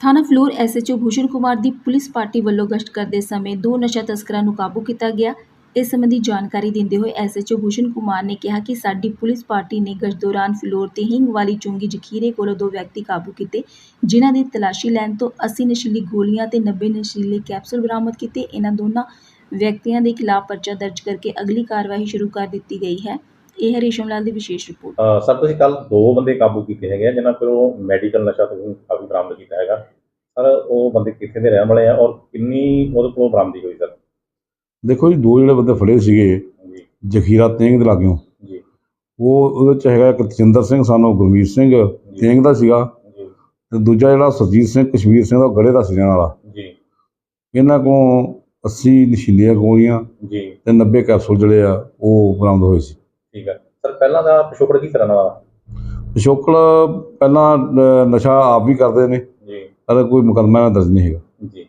ਥਾਣਾ ਫਲੋਰ ਐਸਐਚਓ ਭੂਸ਼ਣ ਕੁਮਾਰ ਦੀ police party ਵੱਲੋਂ ਗਸ਼ਤ ਕਰਦੇ ਸਮੇਂ ਦੋ ਨਸ਼ਾ ਤਸਕਰਾਂ ਨੂੰ ਕਾਬੂ ਕੀਤਾ ਗਿਆ। ਇਸ ਸੰਬੰਧੀ ਜਾਣਕਾਰੀ ਦਿੰਦੇ ਹੋਏ ਐਸਐਚਓ ਭੂਸ਼ਣ ਕੁਮਾਰ ਨੇ ਕਿਹਾ ਕਿ ਸਾਡੀ ਪੁਲਿਸ ਪਾਰਟੀ ਨੇ ਗਸ਼ਤ ਦੌਰਾਨ ਫਲੋਰ ਤੇ ਹਿੰਗ ਵਾਲੀ ਚੁੰਗੀ ਜਖੀਰੇ ਕੋਲੋਂ ਦੋ ਵਿਅਕਤੀ ਕਾਬੂ ਕੀਤੇ, ਜਿਨ੍ਹਾਂ ਦੀ ਤਲਾਸ਼ੀ ਲੈਣ ਤੋਂ 80 ਨਸ਼ੀਲੀ ਗੋਲੀਆਂ ਤੇ 90 ਨਸ਼ੀਲੇ ਕੈਪਸੂਲ ਬਰਾਮਦ ਕੀਤੇ। ਇਹਨਾਂ ਦੋਨਾਂ ਵਿਅਕਤੀਆਂ ਦੇ ਖਿਲਾਫ ਪਰਚਾ ਦਰਜ ਕਰਕੇ ਅਗਲੀ ਕਾਰਵਾਈ ਸ਼ੁਰੂ ਕਰ ਦਿੱਤੀ ਗਈ ਹੈ। ਇਹ ਹੈ ਰੇਸ਼ਮ ਲਾਲ ਦੀ ਵਿਸ਼ੇਸ਼ ਰਿਪੋਰਟ ਅਹ ਸਰ ਤੁਸੀਂ ਕੱਲ ਦੋ ਬੰਦੇ ਕਾਬੂ ਕੀਤੇ ਹੈਗੇ ਆ ਜਿਨ੍ਹਾਂ ਕੋਲੋਂ ਮੈਡੀਕਲ ਨਸ਼ਾ ਤੁਸੀਂ ਕਾਫੀ ਬਰਾਮਦ ਕੀਤਾ ਹੈਗਾ। ਸਰ ਉਹ ਬੰਦੇ ਕਿੱਥੇ ਦੇ ਰਹਿਣ ਵਾਲੇ ਆ ਔਰ ਕਿੰਨੀ ਉਹਦੇ ਕੋਲੋਂ ਬਰਾਮਦੀ ਹੋਈ ਸਰ? ਦੇਖੋ ਜੀ ਦੋ ਜਿਹੜੇ ਬੰਦੇ ਫੜੇ ਸੀਗੇ ਜੀ। ਜਖੀਰਾ ਤੇਂਗ ਦੇ ਲਾਗਿਓਂ। ਜੀ। ਉਹ ਉਹਦੇ ਚ ਹੈਗਾ ਇੱਕ ਤਜਿੰਦਰ ਸਿੰਘ ਸਾਨੂੰ ਗੁਰਮੀਤ ਸਿੰਘ ਤੇਂਗ ਦਾ ਸੀਗਾ। ਜੀ। ਤੇ ਦੂਜਾ ਜਿਹੜਾ ਸਰਜੀਤ ਸਿੰਘ ਕਸ਼ਮੀਰ ਸਿੰਘ ਦਾ ਉਹ ਗੜੇ ਦਾ ਸੀ ਰਹਿਣ ਵਾਲਾ। ਜੀ। ਇਹਨਾਂ ਕੋਲੋਂ 80 ਨਸ਼ੀਲੀਆਂ ਗੋਲੀਆਂ ਜੀ। ਤੇ 90 ਕੈਪਸੂਲ ਜਿਹੜੇ ਆ ਉਹ ਬਰਾਮਦ ਹੋਏ ਸੀ। ਪਹਿਲਾਂ ਦਾ ਪਿਛੋਕੜ ਕੀ ਤਰ੍ਹਾਂ ਦਾ ਪਿਛੋਕੜ ਪਹਿਲਾਂ ਨਸ਼ਾ ਆਪ ਵੀ ਕਰਦੇ ਨੇ। ਜੀ। ਪਰ ਕੋਈ ਮੁਕੱਦਮਾ ਇਹਨਾਂ ਦਰਜ ਨਹੀਂ ਹੈਗਾ। ਜੀ।